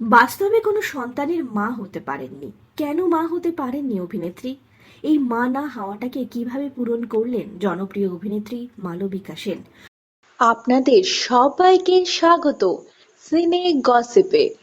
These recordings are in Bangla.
বাস্তবে কোনো সন্তানের মা হতে পারেননি। কেন মা হতে পারেননি অভিনেত্রী? এই মা না হাওয়াটাকে কীভাবে পূরণ করলেন জনপ্রিয় অভিনেত্রী মালবিকা সেন? আপনাদের সবাইকে স্বাগত। সিনে গসিপে।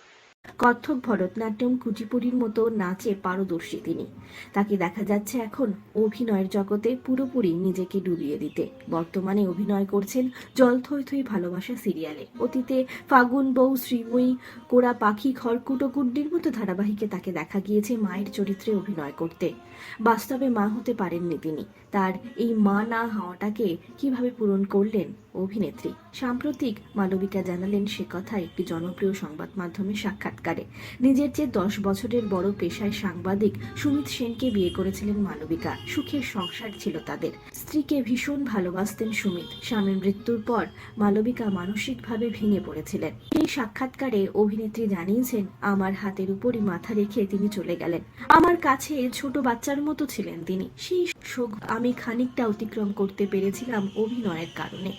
কত্থক ভরতনাট্যম কুচিপুড়ির মতো নাচে পারদর্শী তিনি। তাকে দেখা যাচ্ছে এখন অভিনয়ের জগতে পুরোপুরি নিজেকে ডুবিয়ে দিতে। বর্তমানে অভিনয় করছেন জল থই থই ভালোবাসা সিরিয়ালে। অতীতে ফাগুন, বউ, শ্রীময়ী কোরা পাখি খড়কুটো কুড্ডির মতো ধারাবাহিকে তাকে দেখা গিয়েছে মায়ের চরিত্রে অভিনয় করতে। বাস্তবে মা হতে পারেননি তিনি। তার এই মা না হওয়াটাকে কীভাবে পূরণ করলেন অভিনেত্রী? সাম্প্রতিক মালবিকা জানালেন সে কথা একটি জনপ্রিয় সংবাদ মাধ্যমে সাক্ষাৎকারে নিজের চেয়ে দশ বছরের বড় পেশায় সাংবাদিক সুমিত সেনকে বিয়ে করেছিলেন মালবিকা সুখের সংসার ছিল তাদের। স্ত্রীকে ভীষণ ভালোবাসতেন সুমিত। স্বামীর মৃত্যুর পর মালবিকা মানসিকভাবে ভেঙে পড়েছিলেন। এই সাক্ষাৎকারে অভিনেত্রী জানিয়েছেন, আমার হাতের উপরই মাথা রেখে তিনি চলে গেলেন। আমার কাছে ছোট বাচ্চার মতো ছিলেন তিনি। সেই শোক আমি খানিকটা অতিক্রম করতে পেরেছিলাম অভিনয়ের কারণে।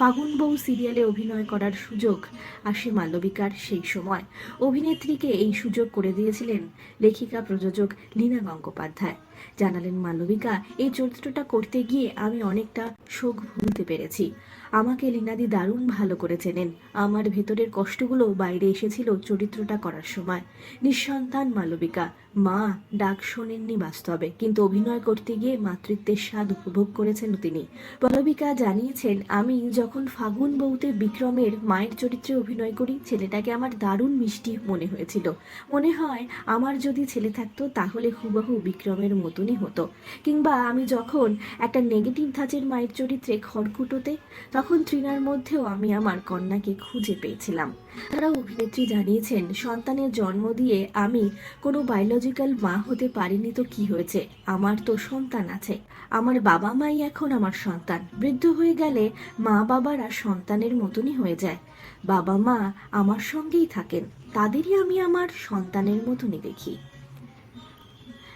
ফাগুন বউ সিরিয়ালে অভিনয় করার সুযোগ আসে মালবিকার সেই সময়। অভিনেত্রীকে এই সুযোগ করে দিয়েছিলেন লেখিকা প্রযোজক লীনা গঙ্গোপাধ্যায়। জানালেন মালবিকা, এই চরিত্রটা করতে গিয়ে আমি অনেকটা শোক ভুলতে পেরেছি। আমাকে লীনাদি দারুণ ভালো করে চেনেন। আমার ভেতরের কষ্টগুলো বাইরে এসেছিল চরিত্রটা করার সময়। নিঃসন্তান মালবিকা, মা ডাক শোনেননি বাস্তবে, কিন্তু অভিনয় করতে গিয়ে মাতৃত্বের স্বাদ উপভোগ করেছেন তিনি। মালবিকা জানিয়েছেন, আমি যখন ফাগুন বউতে বিক্রমের মায়ের চরিত্রে অভিনয় করি, ছেলেটাকে আমার দারুণ মিষ্টি মনে হয়েছিল। মনে হয়, আমার যদি ছেলে থাকতো, তাহলে হুবহু বিক্রমের মতনই হতো। কিংবা আমি যখন একটা নেগেটিভ ধাঁচের মায়ের চরিত্রে খড়কুটোতে তখন তৃণার মধ্যেও আমি আমার কন্যাকে খুঁজে পেয়েছিলাম। তারা অভিনেত্রী জানিয়েছেন, সন্তানের জন্ম দিয়ে আমি কোনো বায়োলজিক্যাল মা হতে পারিনি তো কি হয়েছে? আমার তো সন্তান আছে। আমার বাবা মাই এখন আমার সন্তান। বৃদ্ধ হয়ে গেলে মা বাবারা সন্তানের মতনই হয়ে যায়। বাবা মা আমার সঙ্গেই থাকেন। তাদেরই আমি আমার সন্তানের মতনই দেখি।